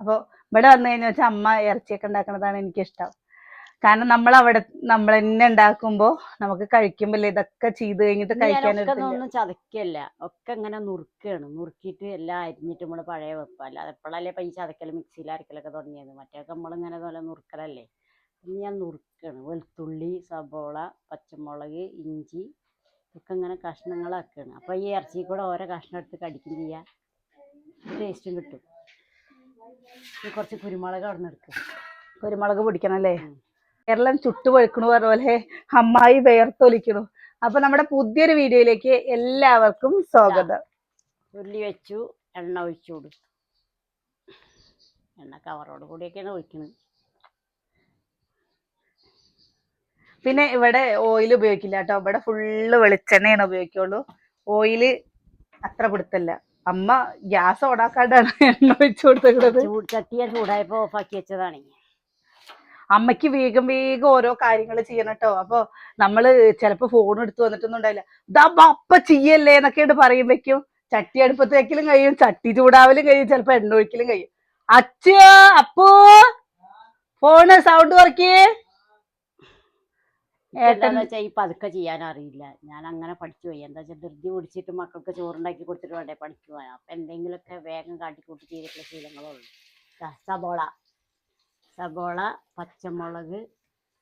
അപ്പോൾ ഇവിടെ വന്നു കഴിഞ്ഞാൽ വെച്ചാൽ അമ്മ ഇറച്ചിയൊക്കെ ഉണ്ടാക്കുന്നതാണ് എനിക്കിഷ്ടം. കാരണം നമ്മൾ അവിടെ നമ്മൾ തന്നെ ഉണ്ടാക്കുമ്പോ നമുക്ക് കഴിക്കുമ്പോൾ ഇതൊക്കെ ചെയ്ത് കഴിഞ്ഞിട്ട് കഴിക്കാനൊന്നും ചതക്കല്ല. ഒക്കെ ഇങ്ങനെ നുറുക്കാണ്. നുറുക്കിയിട്ട് എല്ലാം അരിഞ്ഞിട്ട് നമ്മൾ പഴയ വെപ്പല്ല അല്ലാതെ എപ്പോഴല്ലേ ഇപ്പൊ ഈ ചതക്കൽ മിക്സിയിൽ അരക്കലൊക്കെ തുടങ്ങിയത്. മറ്റേക്ക് നമ്മളിങ്ങനെ പോലെ നുറുക്കലല്ലേ. ഞാൻ നുറുക്കാണ്. വെളുത്തുള്ളി സബോള പച്ചമുളക് ഇഞ്ചി ഒക്കെ ഇങ്ങനെ കഷ്ണങ്ങളാക്കാണ്. അപ്പൊ ഈ ഇറച്ചി കൂടെ ഓരോ കഷ്ണം എടുത്ത് കടിക്കും ചെയ്യാം. ടേസ്റ്റും കിട്ടും. കുറച്ച് കുരുമുളക് അവിടെ നിന്ന് എടുക്കും. കുരുമുളക് പൊടിക്കണം അല്ലേ ഉം. കേരളം ചുട്ടുപൊഴുക്കണു പോലെ അമ്മായി വേർത്തൊലിക്കണു. അപ്പൊ നമ്മുടെ പുതിയൊരു വീഡിയോയിലേക്ക് എല്ലാവർക്കും സ്വാഗതം. ഉള്ളി വെച്ചു എണ്ണ ഒഴിച്ചു കൊടുക്കും എണ്ണ കവറോട് കൂടിയൊക്കെയാണ് ഒഴിക്കുന്നത് പിന്നെ ഇവിടെ ഓയിൽ ഉപയോഗിക്കില്ല കേട്ടോ. ഇവിടെ ഫുള്ള് വെളിച്ചെണ്ണയാണ് ഉപയോഗിക്കുള്ളൂ. ഓയിൽ അത്ര പിടുത്തല്ല. അമ്മ ഗ്യാസ് ഓടാക്കാണ്ടാണ് എണ്ണ ഒഴിച്ചു കൊടുത്തിട്ടുള്ളത് ചൂട് ചട്ടിയ ചൂടായപ്പോ ഓഫാക്കി വെച്ചതാണ്. അമ്മയ്ക്ക് വേഗം വേഗം ഓരോ കാര്യങ്ങൾ ചെയ്യണം കേട്ടോ അപ്പൊ നമ്മൾ ചിലപ്പോ ഫോൺ എടുത്തു വന്നിട്ടൊന്നും ഉണ്ടായില്ല ഇതാ അപ്പ ചെയ്യല്ലേ എന്നൊക്കെയാണ് പറയുമ്പോഴേക്കും ചട്ടി അടുപ്പത്ത് വെക്കലും കഴിയും ചട്ടി ചൂടാവലും കഴിയും ചിലപ്പോ എണ്ണ ഒഴിക്കലും കഴിയും. അച്ഛ അപ്പോ ഫോണ് സൗണ്ട് ഏട്ടൻ എന്താന്ന് വെച്ചാൽ ഈ പതുക്കെ ചെയ്യാൻ അറിയില്ല. ഞാൻ അങ്ങനെ പഠിച്ചു പോയി. എന്താ വെച്ചാൽ ധൃതി പിടിച്ചിട്ട് മക്കൾക്ക് ചോറുണ്ടാക്കി കൊടുത്തിട്ട് വേണ്ടേ പഠിച്ചു പോകാൻ. അപ്പൊ എന്തെങ്കിലുമൊക്കെ വേഗം കാട്ടിക്കൂട്ടി ചെയ്തിട്ടുള്ള ശീലങ്ങളുള്ളൂ സബോള. സബോള പച്ചമുളക്.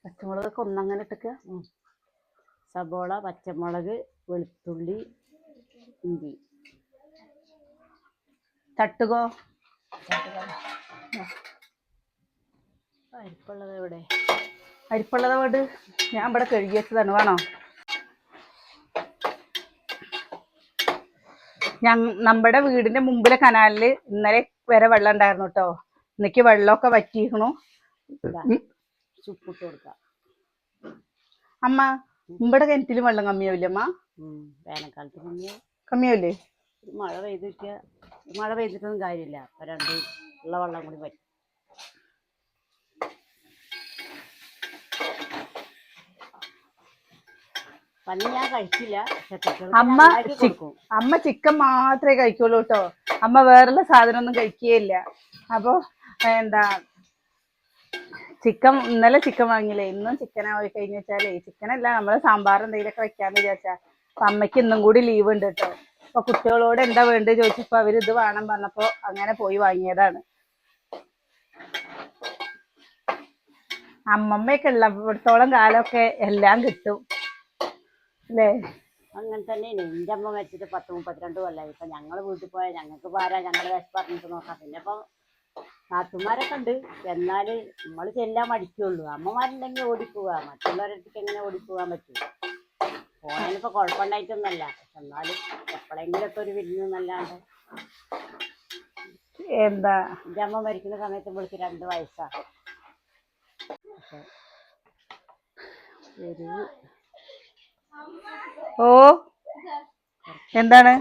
പച്ചമുളകൊക്കെ ഒന്നങ്ങനെ ഇട്ടൊക്കെ. സബോള പച്ചമുളക് വെളുത്തുള്ളി ഇഞ്ചി. തട്ടുകോ അരിപ്പുള്ളത് എവിടെ? അരിപ്പുള്ളത് കൊണ്ട് ഞാൻ ഇവിടെ കഴുകി വെച്ചതാണ് വേണോ? ഞങ്ങ നമ്മുടെ വീടിന്റെ മുമ്പിലെ കനാലിൽ ഇന്നലെ വരെ വെള്ളം ഉണ്ടായിരുന്നു കേട്ടോ. ഇന്നേക്ക് വെള്ളമൊക്കെ വറ്റിയിരുന്നു ചുപ്പിട്ട് കൊടുക്കാം. അമ്മ ഇവിടെ കിണറ്റിലും വെള്ളം കമ്മിയാവില്ലേ അമ്മ. വേനൽക്കാലത്ത് കമ്മിയാവില്ലേ? മഴ പെയ്തിട്ട് മഴ പെയ്തിട്ടൊന്നും കാര്യമില്ല. രണ്ട് ഉള്ള വെള്ളം കൂടി പറ്റും ഞാൻ അമ്മ അമ്മ ചിക്കൻ മാത്രമേ കഴിക്കുള്ളൂ കേട്ടോ. അമ്മ വേറെയുള്ള സാധനമൊന്നും കഴിക്കുകയില്ല. അപ്പോ എന്താ ചിക്കൻ ഇന്നലെ ചിക്കൻ വാങ്ങിയില്ലേ? ഇന്നും ചിക്കൻ ആയി കഴിഞ്ഞു വെച്ചാലേ ചിക്കൻ അല്ല നമ്മൾ സാമ്പാർ എന്തെങ്കിലുമൊക്കെ വെക്കാന്ന് വിചാരിച്ചാ. അപ്പൊ അമ്മയ്ക്ക് ഇന്നും കൂടി ലീവ് ഉണ്ട് കേട്ടോ. അപ്പൊ കുട്ടികളോട് എന്താ വേണ്ടത് ചോദിച്ചപ്പോ അവർ ഇത് വേണം പറഞ്ഞപ്പോ അങ്ങനെ പോയി വാങ്ങിയതാണ്. അമ്മമ്മയൊക്കെ ഉള്ളപ്പോഴത്തോളം കാലമൊക്കെ എല്ലാം കിട്ടും. അല്ലേ അങ്ങനെ തന്നെയാണ് എന്റെ അമ്മ മരിച്ചിട്ട് പത്ത് മുപ്പത്തിരണ്ട് കൊല്ലായി. ഇപ്പൊ ഞങ്ങൾ വീട്ടിൽ പോയാൽ ഞങ്ങൾക്ക് പാരാ ഞങ്ങൾ വിശപ്പ് പറഞ്ഞിട്ട് നോക്കാം. പിന്നെ ഇപ്പൊ നാത്തുമാരൊക്കെ ഉണ്ട്. എന്നാൽ നമ്മൾ ചെല്ലാൻ മടിക്കുള്ളൂ. അമ്മമാരുണ്ടെങ്കിൽ ഓടിപ്പോവുക മറ്റുള്ളവരടുത്തേക്ക് എങ്ങനെ ഓടിപ്പോവാൻ പറ്റും? പോയാലിപ്പോ കുഴപ്പമുണ്ടായിട്ടൊന്നല്ല പക്ഷെ എന്നാലും എപ്പോഴെങ്കിലൊക്കെ ഒരു വിരുന്ന് എന്നല്ലാണ്ട്. എന്താ? എന്റെ അമ്മ മരിക്കുന്ന സമയത്ത് ഇവൾക്ക് രണ്ട് വയസ്സാണ് ശരി ഓ. എന്താണ്?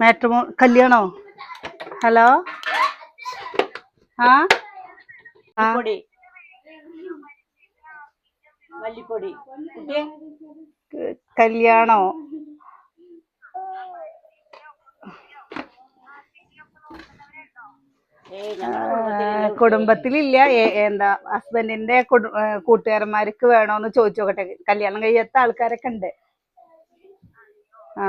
മാട്രിമോ കല്യാണോ? ഹലോ? ആ? കല്യാണോ ഏയ് ആ, ഞങ്ങളുടെ കുടുംബത്തിലില്ല എന്താ ഹസ്ബൻഡിന്റെ കൂട്ടുകാരന്മാർക്ക് വേണോന്ന് ചോദിച്ചു നോക്കട്ടെ കല്യാണം കഴിയാത്ത ആൾക്കാരൊക്കെ ഉണ്ട്. ആ.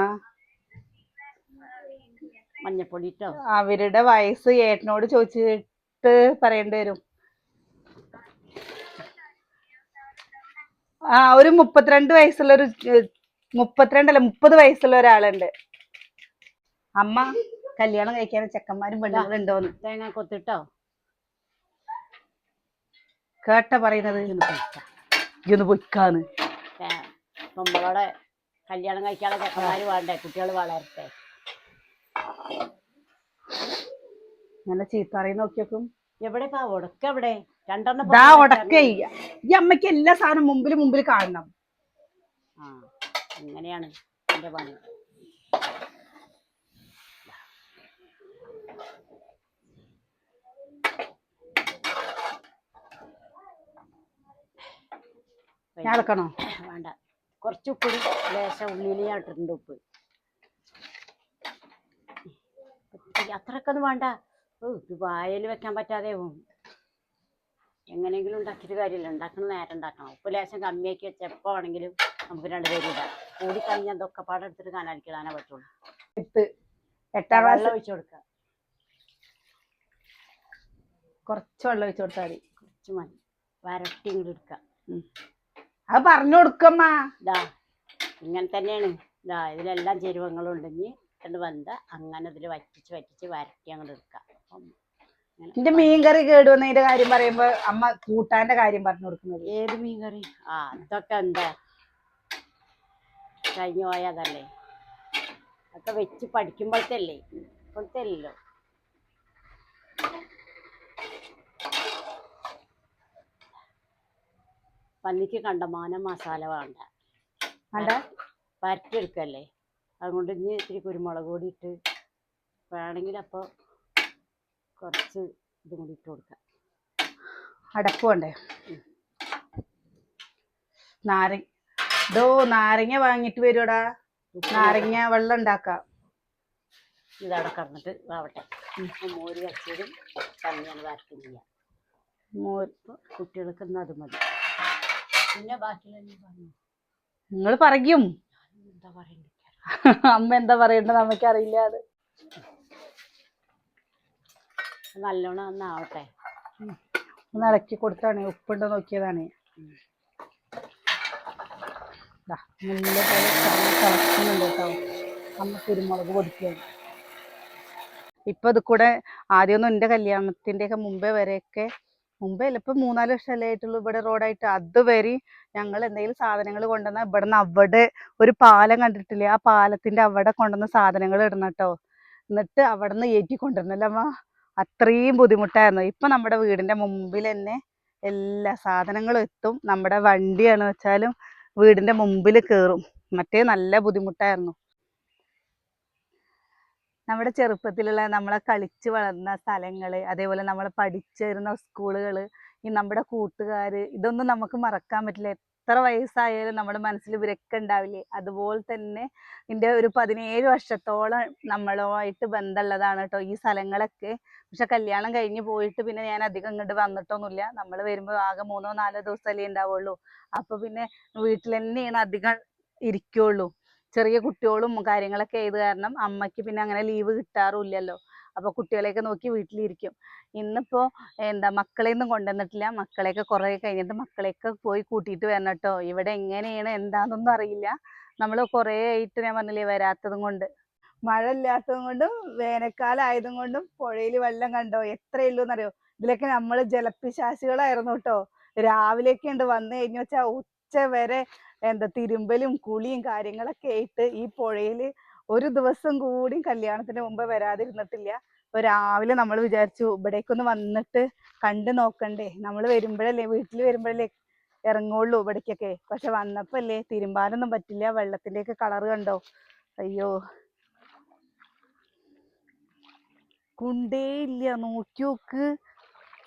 മഞ്ഞപ്പൊടിട്ടോ? അവരുടെ വയസ്സ് ഏട്ടനോട് ചോദിച്ചിട്ട് പറയേണ്ടി വരും. ആ ഒരു മുപ്പത്തിരണ്ട് വയസ്സുള്ള ഒരു മുപ്പത്തിരണ്ടല്ല മുപ്പത് വയസ്സുള്ള ഒരാളുണ്ട്. അമ്മ കല്യാണം കഴിക്കാൻ ചെക്കന്മാരും പെണ്ണുങ്ങളും ഉണ്ടോന്ന്. തേങ്ങ കൊത്തിട്ടോ? കേട്ട പറയുന്നത്. ഇതൊന്ന് പൊയ്ക്കാന്ന്. നമ്മളോടെ കല്യാണം കഴിക്കാനുള്ള ചെക്കന്മാര് വേണ്ടേ? കുട്ടികൾ വളരട്ടെ. നല്ല ചീത്തറിയും നോക്കിയപ്പം നോക്കിയോക്കും. എവിടെ ഉടക്ക എവിടെ? രണ്ടെണ്ണം ഉടക്കേ വെച്ചാ ഈ അമ്മയ്ക്ക് എല്ലാ സാധനം മുമ്പിൽ മുമ്പിൽ കാണണം. ആ അങ്ങനെയാണ് എന്റെ പണി ഞാൻ ഇളക്കണോ വേണ്ട. കുറച്ച് ഉപ്പ് ലേശം ഉള്ളിയിൽ ഞാൻ ഇട്ടിട്ടുണ്ട് ഉപ്പ്. അത്രക്കൊന്നും വേണ്ട. വായയിൽ വെക്കാൻ പറ്റാതെ പോകും എങ്ങനെയെങ്കിലും ഉണ്ടാക്കിയിട്ട് കാര്യമില്ല. ഉണ്ടാക്കണം നേരം ഉണ്ടാക്കണം. ഉപ്പ് ലേശം കമ്മിയാക്കി വെച്ച എപ്പോൾ ആണെങ്കിലും നമുക്ക് രണ്ടുപേരും ഇടാം. കൂടി കഴിഞ്ഞാൽ അതൊക്കെ പാടെ എടുത്തിട്ട് കാനാലിക്കിടാനേ പറ്റുള്ളൂ. എട്ടാം വെള്ളം ക്ലാസ് ഒഴിച്ചു കൊടുക്കുക. കുറച്ച് വെള്ളം ഒഴിച്ചു കൊടുത്താൽ മതി. കുറച്ച് മതി. വരട്ടി ഇങ്ങോട്ട് എടുക്കുക. അത് പറഞ്ഞു കൊടുക്കമ്മ. ഇതാ ഇങ്ങനെ തന്നെയാണ്. ഇതാ ഇതിലെല്ലാം ചേരുവങ്ങളും ഉണ്ടെങ്കിൽ കണ്ട് വന്ന അങ്ങനെ ഇതിൽ വറ്റിച്ച് വറ്റിച്ച് വരട്ടി അങ്ങോട്ട് എടുക്കാം. അപ്പം എന്റെ മീൻകറി കേടുവന്നതിന്റെ കാര്യം പറയുമ്പോ അമ്മ കൂട്ടാന്റെ കാര്യം പറഞ്ഞു കൊടുക്കുന്നത്. ഏത് മീൻകറി? ആ അതൊക്കെ എന്താ? കഴിഞ്ഞു പോയാതല്ലേ? അതൊക്കെ വെച്ച് പഠിക്കുമ്പോഴത്തല്ലേ? ഇപ്പോഴത്തെ അല്ലല്ലോ. പന്നിക്ക് കണ്ടമാനം മസാല വേണ്ട. വേണ്ട? പരട്ടിയെടുക്കല്ലേ അതുകൊണ്ട് ഇനി ഇത്തിരി കുരുമുളക് കൂടി ഇട്ട് വേണമെങ്കിൽ അപ്പോൾ കുറച്ച് ഇതും കൂടി ഇട്ട് കൊടുക്കാം. അടപ്പ് വേണ്ടേ? നാരങ്ങ ഡോ നാരങ്ങ വാങ്ങിട്ട് വരുവടാ? നാരങ്ങ വെള്ളം ഉണ്ടാക്കാം. ഇതവിടെ കടന്നിട്ട് ആവട്ടെ മോര് കച്ചതും തന്നെയാണ് വരട്ടില്ല മോര്. കുട്ടികൾക്ക് അത് മതി. പിന്നെ ബാക്കിയുള്ള പറഞ്ഞു. നിങ്ങൾ പറയും. എന്താ പറയണ്ട? അമ്മ എന്താ പറയണ്ടത് അമ്മയ്ക്ക് അറിയില്ല അത്. നല്ലോണം ഒന്നാവട്ടെ. ഒന്ന് ഇളക്കി കൊടുത്താണ്. ഉപ്പുണ്ടോ നോക്കിയതാണ്. നല്ല തിളക്കുന്നുണ്ട് കേട്ടോ. അമ്മ കുരുമുളക് പൊടിക്കുകയാണ്. ഇപ്പൊ ഇത് കൂടെ ആദ്യമൊന്നും എന്റെ കല്യാണത്തിന്റെ ഒക്കെ മുമ്പേ വരെയൊക്കെ മുമ്പേ അല്ല ഇപ്പൊ മൂന്നാൽ വർഷമല്ലേ ആയിട്ടുള്ളൂ ഇവിടെ റോഡായിട്ട്. അതുവരെ ഞങ്ങൾ എന്തെങ്കിലും സാധനങ്ങൾ കൊണ്ടുവന്ന ഇവിടുന്ന് അവിടെ ഒരു പാലം കണ്ടിട്ടില്ലേ? ആ പാലത്തിന്റെ അവിടെ കൊണ്ടുവന്ന സാധനങ്ങൾ ഇടണം കേട്ടോ. എന്നിട്ട് അവിടെ നിന്ന് ഏറ്റി കൊണ്ടുവരണല്ലേ അമ്മ? അത്രയും ബുദ്ധിമുട്ടായിരുന്നു. ഇപ്പൊ നമ്മുടെ വീടിന്റെ മുമ്പിൽ തന്നെ എല്ലാ സാധനങ്ങളും എത്തും. നമ്മുടെ വണ്ടിയാണ് വെച്ചാലും വീടിന്റെ മുമ്പിൽ കയറും. മറ്റേ നല്ല ബുദ്ധിമുട്ടായിരുന്നു. നമ്മുടെ ചെറുപ്പത്തിലുള്ള നമ്മളെ കളിച്ച് വളർന്ന സ്ഥലങ്ങൾ അതേപോലെ നമ്മൾ പഠിച്ചിരുന്ന സ്കൂളുകൾ ഈ നമ്മുടെ കൂട്ടുകാര് ഇതൊന്നും നമുക്ക് മറക്കാൻ പറ്റില്ല. എത്ര വയസ്സായാലും നമ്മുടെ മനസ്സിൽ ഇവരൊക്കെ ഉണ്ടാവില്ലേ? അതുപോലെ തന്നെ ഇതിന്റെ ഒരു പതിനേഴ് വർഷത്തോളം നമ്മളുമായിട്ട് ബന്ധമുള്ളതാണ് കേട്ടോ ഈ സ്ഥലങ്ങളൊക്കെ. പക്ഷെ കല്യാണം കഴിഞ്ഞ് പോയിട്ട് പിന്നെ ഞാൻ അധികം ഇങ്ങോട്ട് വന്നിട്ടൊന്നുമില്ല. നമ്മൾ വരുമ്പോൾ ആകെ മൂന്നോ നാലോ ദിവസമല്ലേ ഉണ്ടാവുള്ളൂ. അപ്പൊ പിന്നെ വീട്ടിൽ തന്നെയാണ് അധികം ഇരിക്കുള്ളൂ. ചെറിയ കുട്ടികളും കാര്യങ്ങളൊക്കെ ആയത് കാരണം അമ്മയ്ക്ക് പിന്നെ അങ്ങനെ ലീവ് കിട്ടാറുമില്ലല്ലോ അപ്പൊ കുട്ടികളെയൊക്കെ നോക്കി വീട്ടിലിരിക്കും. ഇന്നിപ്പോ എന്താ മക്കളെയൊന്നും കൊണ്ടുവന്നിട്ടില്ല. മക്കളെയൊക്കെ കുറെ കഴിഞ്ഞിട്ട് മക്കളെയൊക്കെ പോയി കൂട്ടിയിട്ട് വരണം കേട്ടോ ഇവിടെ എങ്ങനെയാണ്? എന്താണെന്നൊന്നും അറിയില്ല. നമ്മൾ കുറേ ആയിട്ട് ഞാൻ പറഞ്ഞില്ലേ വരാത്തതും കൊണ്ട്. മഴ ഇല്ലാത്തതും കൊണ്ടും വേനൽക്കാലം ആയതും കൊണ്ടും പുഴയിൽ വെള്ളം കണ്ടോ? എത്രയുള്ളൂ എന്നറിയോ ഇതിലൊക്കെ നമ്മൾ ജലപ്പിശാസികളായിരുന്നു കേട്ടോ രാവിലെയൊക്കെ ഉണ്ട് വന്നു കഴിഞ്ഞു വെച്ചാൽ ഉച്ച വരെ എന്താ തിരുമ്പലും കുളിയും കാര്യങ്ങളൊക്കെ ആയിട്ട് ഈ പുഴയിൽ ഒരു ദിവസം കൂടി കല്യാണത്തിന് മുമ്പ് വരാതിരുന്നിട്ടില്ല. അപ്പൊ രാവിലെ നമ്മൾ വിചാരിച്ചു ഇവിടേക്കൊന്ന് വന്നിട്ട് കണ്ടു നോക്കണ്ടേ. നമ്മൾ വരുമ്പോഴല്ലേ വീട്ടിൽ വരുമ്പോഴല്ലേ ഇറങ്ങുള്ളൂ ഇവിടേക്കൊക്കെ. പക്ഷെ വന്നപ്പോ അല്ലേ തിരുമ്പാനൊന്നും പറ്റില്ല വെള്ളത്തിന്റെ ഒക്കെ കളറ് കണ്ടോ? അയ്യോ. കുണ്ടേ ഇല്ല നോക്കി നോക്ക്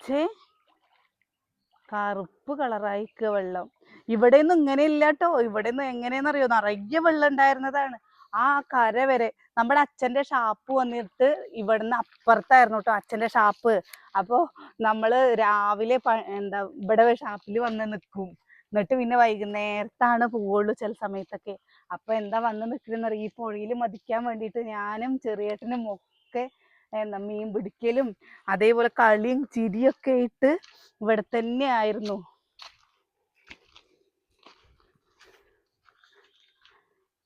ഛേ. കറുപ്പ് കളറായിക്ക വെള്ളം. ഇവിടെ ഇങ്ങനെ ഇല്ലാട്ടോ ഇവിടെ നിന്ന് എങ്ങനെയെന്നറിയോ നിറയെ വെള്ളം ഉണ്ടായിരുന്നതാണ്. ആ കര വരെ നമ്മുടെ അച്ഛന്റെ ഷാപ്പ് വന്നിട്ട് ഇവിടുന്ന് അപ്പുറത്തായിരുന്നു കേട്ടോ അച്ഛന്റെ ഷാപ്പ്. അപ്പോ നമ്മൾ രാവിലെ എന്താ ഇവിടെ ഷാപ്പിൽ വന്ന് നിൽക്കും. എന്നിട്ട് പിന്നെ വൈകുന്നേരത്താണ് പോവുള്ളൂ ചില സമയത്തൊക്കെ. അപ്പൊ എന്താ വന്ന് നിൽക്കുന്നറിയ ഈ പുഴയിൽ മതിക്കാൻ വേണ്ടിയിട്ട് ഞാനും ചെറിയേട്ടനും ഒക്കെ മീൻ പിടിക്കലും അതേപോലെ കളിയും ചിരിയൊക്കെ ആയിട്ട് ഇവിടെ തന്നെ ആയിരുന്നു.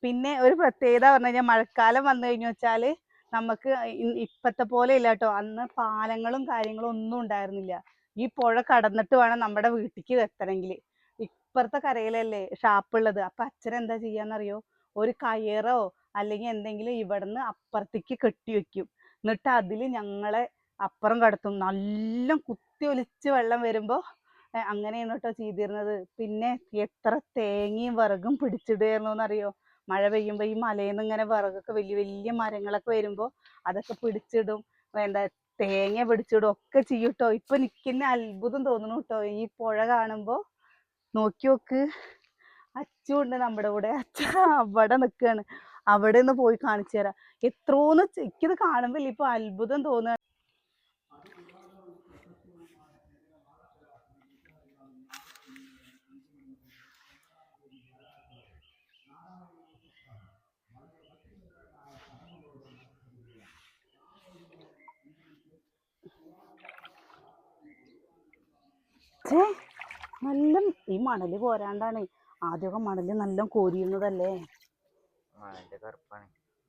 പിന്നെ ഒരു പ്രത്യേകത പറഞ്ഞു കഴിഞ്ഞാൽ മഴക്കാലം വന്നു കഴിഞ്ഞു വെച്ചാൽ നമുക്ക് ഇപ്പത്തെ പോലെ ഇല്ല കേട്ടോ. അന്ന് പാലങ്ങളും കാര്യങ്ങളും ഒന്നും ഉണ്ടായിരുന്നില്ല. ഈ പുഴ കടന്നിട്ട് വേണം നമ്മുടെ വീട്ടിലേക്ക് എത്തണമെങ്കിൽ ഇപ്പുറത്തെ കരയിലല്ലേ ഷാപ്പുള്ളത് അപ്പൊ അച്ഛൻ എന്താ ചെയ്യാന്നറിയോ? ഒരു കയറോ അല്ലെങ്കിൽ എന്തെങ്കിലും ഇവിടുന്ന് അപ്പുറത്തേക്ക് കെട്ടി വെക്കും. എന്നിട്ട് അതിൽ ഞങ്ങളെ അപ്പുറം കടത്തും. നല്ല കുത്തി ഒലിച്ച് വെള്ളം വരുമ്പോ ഏ, അങ്ങനെയാണ് കേട്ടോ ചെയ്തിരുന്നത്. പിന്നെ എത്ര തേങ്ങയും വിറകും പിടിച്ചിടുമായിരുന്നു എന്നറിയോ മഴ പെയ്യുമ്പോൾ ഈ മലയിൽ നിന്ന് ഇങ്ങനെ വിറകൊക്കെ വലിയ വലിയ മരങ്ങളൊക്കെ വരുമ്പോൾ അതൊക്കെ പിടിച്ചിടും. എന്താ തേങ്ങ പിടിച്ചിടും ഒക്കെ ചെയ്യും കേട്ടോ ഇപ്പൊ നിൽക്കുന്ന അത്ഭുതം തോന്നുന്നു കേട്ടോ ഈ പുഴ കാണുമ്പോൾ നോക്കി നോക്ക് അച്ചു ഉണ്ട് നമ്മുടെ കൂടെ. അച്ഛ അവിടെ നിൽക്കുകയാണ് അവിടെ നിന്ന് പോയി കാണിച്ചു തരാം. എത്രോന്ന് ചെക്കിത് കാണുമ്പോൾ ഇപ്പൊ അത്ഭുതം തോന്നുക നല്ല ഈ മണൽ പോരാണ്ടാണ്. ആദ്യമൊക്കെ മണൽ നല്ല കോരിയുന്നതല്ലേ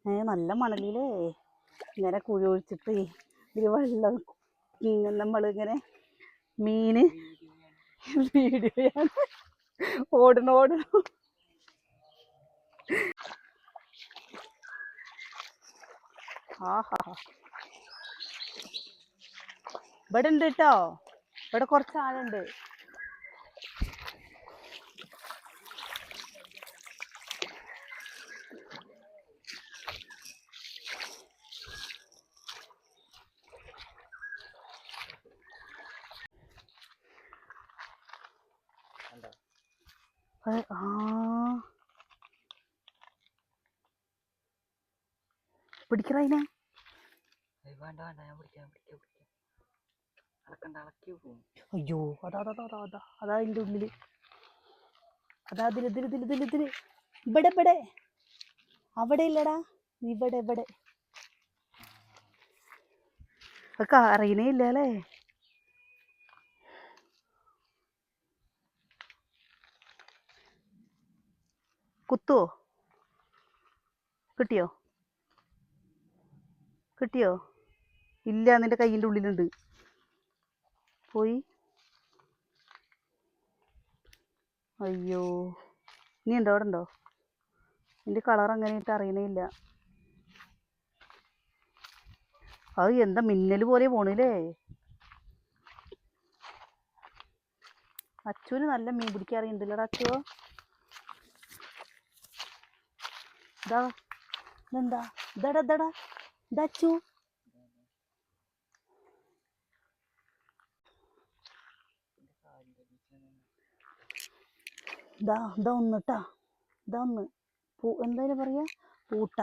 ഏ നല്ല മണലിലേ ഇങ്ങനെ കുഴി ഒഴിച്ചിട്ട് ഇത് വെള്ളം നമ്മളിങ്ങനെ മീന് വീടുകയാണ് ഓടണ ഓടണ? ആഹാ. ഇവിടെ ഉണ്ട് കേട്ടോ ഇവിടെ കുറച്ച് ആളുണ്ട്. അത് ആ പിടിക്കറതിനെ ഏയ് വേണ്ട വേണ്ട ഞാൻ പിടിക്കാം പിടിക്കാം പിടിക്കാം അളക്കണ്ട അളക്കി പോകും അയ്യോ അതാ അതാ അതാ അതാ അതാ അതിന്റെ ഉള്ളിൽ. അതാ ഇതിൽ ഇതിൽ ഇതിൽ ഇതിൽ ഇതിൽ ഇവിടെ ഇവിടെ. അവിടെ ഇല്ലടാ. ഇവിടെ ഇവിടെ. ഒക്കെ അറിയണേ ഇല്ല അല്ലേ കുത്തുവോ? കിട്ടിയോ? കിട്ടിയോ? ഇല്ല നിന്റെ കയ്യിന്റെ ഉള്ളിലുണ്ട്. പോയി. അയ്യോ. നീ ഉണ്ടോ അവിടെ ഉണ്ടോ? നിന്റെ കളർ അങ്ങനെയായിട്ട് അറിയണേയില്ല. അത് എന്താ മിന്നൽ പോലെ പോണില്ലേ അച്ചുവിന് നല്ല മീൻ പിടിക്കാൻ അറിയണ്ടല്ലോടാ അച്ചുവോ? ഇതാ ഇതെന്താ? ദട ഇതാടാ ഇതാ അച്ചു ഇതാ ഇതാ ഒന്ന് കേട്ടാ ഇതാ പൂ എന്തായാലും പറയാ? പൂട്ട.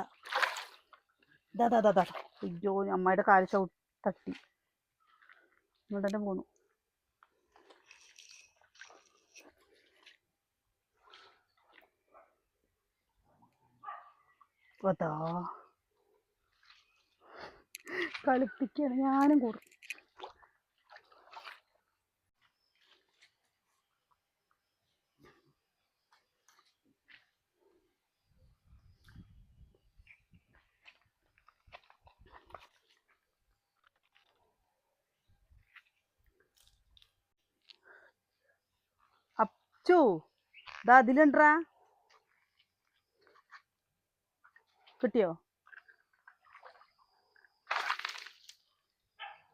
ദാ ദാ ഇതാ. അയ്യോ അമ്മയുടെ കാൽ ചവിട്ടി തട്ടി. ഇവിടെ തന്നെ പോണു അതാ. കളിപ്പിക്കാണ് ഞാനും കൂടും. അച്ചു ഇതാ അതിലുണ്ടാ കിട്ടിയോ?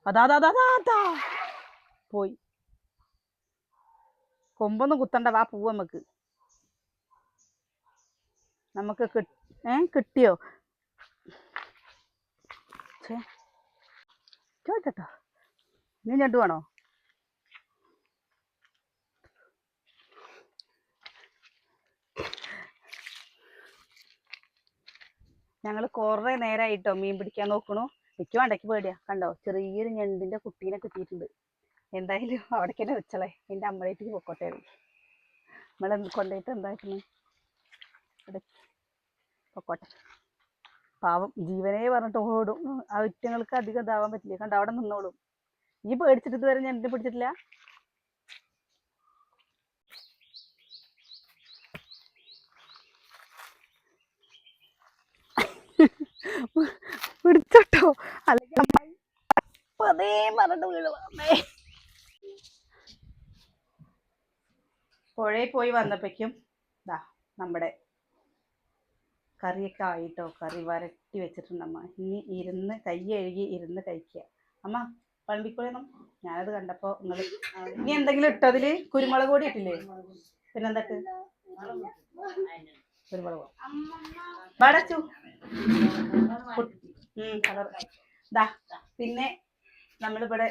അതാ അതാ അതാ, പോയി. കൊമ്പൊന്നും കുത്തണ്ട വാ പൂവ് നമുക്ക്. നമുക്ക് ഏ കിട്ടിയോ? ചോദിച്ചോ നീ ഞണ്ടു വേണോ ഞങ്ങൾ കുറേ നേരമായിട്ടോ മീൻ പിടിക്കാൻ നോക്കണു. എനിക്ക് വേണ്ടക്ക് പേടിയാ. കണ്ടോ? ചെറിയൊരു ഞണ്ടിന്റെ കുട്ടീനെ കിട്ടിയിട്ടുണ്ട്. എന്തായാലും അവിടേക്ക് തന്നെ വെച്ചളേ. എന്റെ അമ്മയിലേക്ക് പൊക്കോട്ടെ നമ്മൾ കൊണ്ടുപോയിട്ട് എന്താക്കുന്നു അവിടെ പൊക്കോട്ടെ. പാവം ജീവനെ പറഞ്ഞിട്ട് ഓടും. ആ വിറ്റങ്ങൾക്ക് അധികം ഇതാവാൻ പറ്റില്ല. കണ്ടോ? അവിടെ നിന്നോളും. ഈ പേടിച്ചിട്ട് ഇതുവരെ ഞണ്ടിനെ പിടിച്ചിട്ടില്ല പിടിച്ചോട്ടോ അല്ലെങ്കിൽ അമ്മായി പുഴയിൽ പോയി വന്നപ്പോഴേക്കും ദാ നമ്മുടെ കറിയൊക്കെ ആയിട്ടോ കറി വരട്ടി വെച്ചിട്ടുണ്ട് അമ്മ. ഇനി ഇരുന്ന് കൈ കഴുകി ഇരുന്ന് കഴിക്കുക. അമ്മ പഴമ്പിക്കുഴയൊന്നും ഞാനത് കണ്ടപ്പോൾ നിങ്ങൾ ഇനി എന്തെങ്കിലും ഇട്ടോ അതിൽ കുരുമുളക് കൂടി ഇട്ടില്ലേ? പിന്നെന്തൊക്കെ? കുരുമുളക് വടച്ചു ദാ പിന്നെ നമ്മളിവിടെ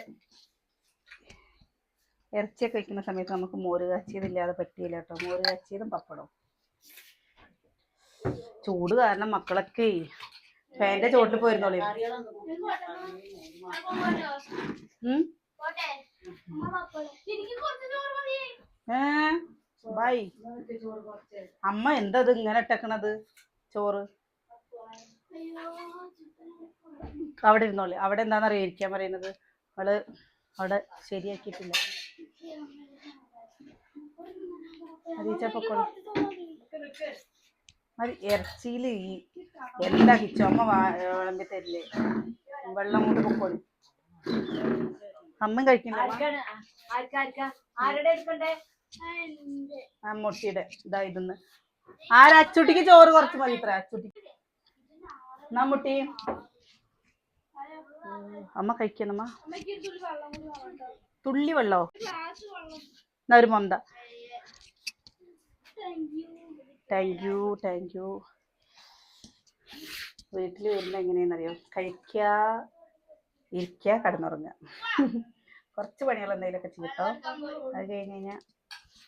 ഇറച്ചിയൊക്കെ വെക്കുന്ന സമയത്ത് നമുക്ക് മോര് കാച്ചിയതില്ലാതെ പറ്റിയില്ല കേട്ടോ. മോര് കാച്ചിയതും പപ്പടവും. ചൂട് കാരണം മക്കളൊക്കെ ഫാന്റെ ചോട്ടിൽ പോയിരുന്നോളി. ഏ? ബൈ അമ്മ എന്താ ഇത് ഇങ്ങനെ ഇട്ടേക്കണത്? ചോറ്. അവിടെ ഇരുന്നോളി. അവിടെ എന്താണെന്നറിയോ ഇരിക്കാൻ പറയുന്നത്? അവൾ അവിടെ ശരിയാക്കിയിട്ടില്ല. പൊക്കോളൂ. ഇറച്ചിയിൽ ഈ എന്താ കിച്ചമ്മ വിളമ്പി തരില്ലേ? വെള്ളം കൊണ്ട് പൊക്കോളി. അമ്മ? കഴിക്കണ്ടേ മുട്ടിയുടെ. ഇതാ ഇതെന്ന്. ആരച്ചുട്ടിക്ക് ചോറ് കുറച്ച് മതി ഇത്ര. അച്ചുട്ടിക്ക് എന്നാ മുട്ടി അമ്മ കഴിക്കണമ്മ തുള്ളി വെള്ളോ? എന്നാ ഒരു താങ്ക് യു താങ്ക് യു വീട്ടിൽ വരുമ്പോൾ എങ്ങനെയാണെന്നറിയോ? കഴിക്കുക ഇരിക്കുക കടന്നുറങ്ങുക കുറച്ച് പണികൾ എന്തെങ്കിലുമൊക്കെ ചെയ്യട്ടോ. അത് കഴിഞ്ഞ് കഴിഞ്ഞാൽ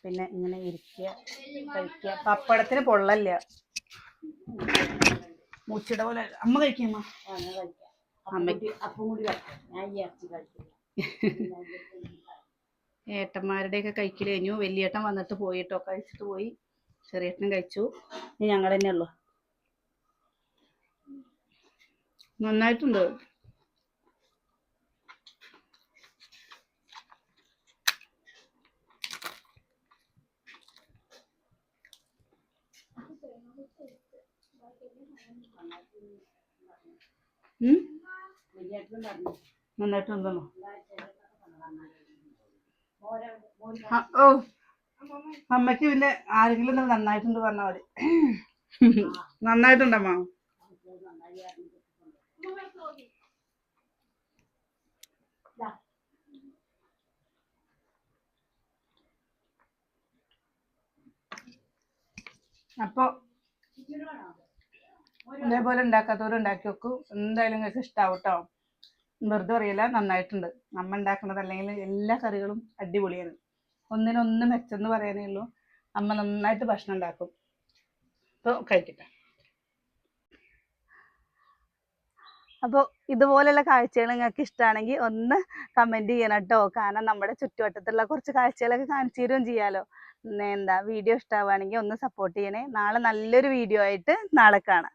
പിന്നെ ഇങ്ങനെ ഇരിക്കുക കഴിക്കുക. പപ്പടത്തിന് പൊള്ളല്ല. മൂച്ചിട പോലെ. അമ്മ കഴിക്കമ്മ ഏട്ടന്മാരുടെയൊക്കെ കഴിക്കൽ കഴിഞ്ഞു. വലിയേട്ടൻ വന്നിട്ട് പോയിട്ടോ കഴിച്ചിട്ട് പോയി. ചെറിയേട്ടനും കഴിച്ചു. ഇനി ഞങ്ങൾ തന്നെ ഉള്ളു. നന്നായിട്ടുണ്ട്. Thank പറഞ്ഞു നന്നായിട്ടുണ്ടെന്നോ ഓ. അമ്മയ്ക്ക് പിന്നെ ആരെങ്കിലും നന്നായിട്ടുണ്ട് പറഞ്ഞാൽ മതി. നന്നായിട്ടുണ്ടമ്മ അപ്പൊ ഇതേപോലെ ഉണ്ടാക്കാത്തവർ ഉണ്ടാക്കി വെക്കൂ. എന്തായാലും നിങ്ങൾക്ക് ഇഷ്ടാവും കേട്ടോ വെറുതെ അറിയില്ല നന്നായിട്ടുണ്ട്. അമ്മ ഉണ്ടാക്കുന്നത് അല്ലെങ്കിൽ എല്ലാ കറികളും അടിപൊളിയാണ്. ഒന്നിനൊന്ന് മെച്ചെന്ന് പറയാനേ ഉള്ളൂ. അമ്മ നന്നായിട്ട് ഭക്ഷണം ഉണ്ടാക്കും. അപ്പോൾ കഴിക്കട്ടെ. അപ്പോൾ ഇതുപോലെയുള്ള കാഴ്ചകൾ നിങ്ങൾക്ക് ഇഷ്ടമാണെങ്കിൽ ഒന്ന് കമന്റ് ചെയ്യണം കേട്ടോ. കാരണം നമ്മുടെ ചുറ്റുവട്ടത്തുള്ള കുറച്ച് കാഴ്ചകളൊക്കെ കാണിച്ചു തരുകയും ചെയ്യാമല്ലോ എന്താ വീഡിയോ ഇഷ്ടമാവുകയാണെങ്കിൽ ഒന്ന് സപ്പോർട്ട് ചെയ്യണേ. നാളെ നല്ലൊരു വീഡിയോ ആയിട്ട് നാളെ കാണാം.